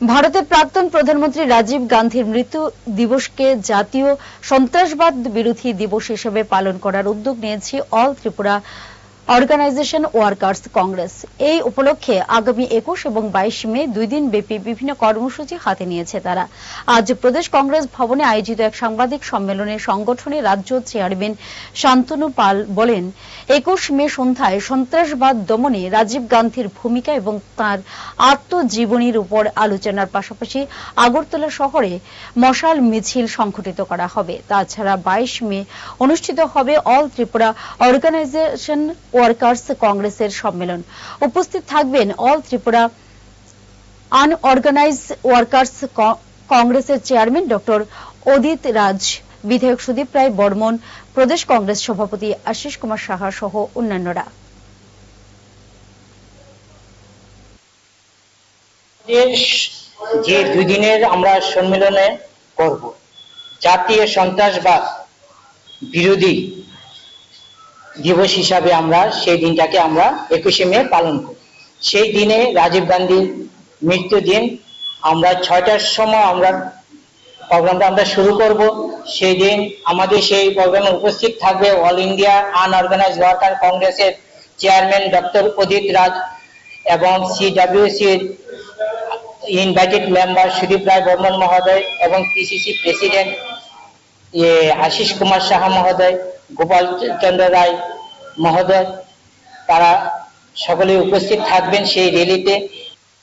ভারতের প্রাক্তন প্রধানমন্ত্রী রাজীব গান্ধীর মৃত্যু দিবসকে জাতীয় সন্ত্রাসবাদ বিরোধী দিবস হিসেবে পালন করার উদ্যোগ নিয়েছে all Tripura organisation workers Congress এই উপলক্ষে আগামী একুশ এবং বাইশ মে দুই দিন ব্যাপী বিভিন্ন কর্মসূচি হাতে নিয়েছে তারা। আজ প্রদেশ কংগ্রেস ভবনে আয়োজিত এক সাংবাদিক সম্মেলনে সংগঠনের রাজ্য চেয়ারম্যান শান্তনু পাল বলেন, একুশ মে সন্ধ্যায় সন্ত্রাসবাদ দমনে রাজীব গান্ধীর ভূমিকা এবং তার আত্মজীবনীর উপর আলোচনার পাশাপাশি আগরতলা শহরে মশাল মিছিল সংঘটিত করা হবে। তাছাড়া বাইশ মে অনুষ্ঠিত হবে অল ত্রিপুরা অর্গানাইজেশন ওয়ার্কার্স কংগ্রেসের সম্মেলন। উপস্থিত থাকবেন অল ত্রিপুরা আনঅর্গানাইজ ওয়ার্কার্স কংগ্রেসের চেয়ারম্যান ডক্টর অদিত রাজ বিধায়ক সুদীপ রায় বর্মন, প্রদেশ কংগ্রেস সভাপতি আশিস কুমার সাহা সহ অন্যান্যরা। যে দুই দিনের আমরা সম্মেলনে করব, জাতীয় সন্ত্রাসবাদ বিরোধী দিবস হিসাবে আমরা সেই দিনটাকে আমরা একুশে মে পালন করি। সেই দিনে রাজীব গান্ধীর মৃত্যু দিন, আমরা ছয়টার সময় আমরা প্রোগ্রামটা আমরা শুরু করব। সেই দিন আমাদের সেই প্রোগ্রামে উপস্থিত থাকবে অল ইন্ডিয়া আনঅর্গানাইজ ওয়ার্কার কংগ্রেসের চেয়ারম্যান ডক্টর অদিত রাজ এবং সিডাব্লিউসির ইনভাইটেড মেম্বার সুদীপ রায় বর্মন মহোদয় এবং পিসিসি প্রেসিডেন্ট আশিস কুমার সাহা মহোদয়। গোপাল চন্দ্র রায় মহোদয় তারা সকলে উপস্থিত থাকবেন সেই র্যালিতে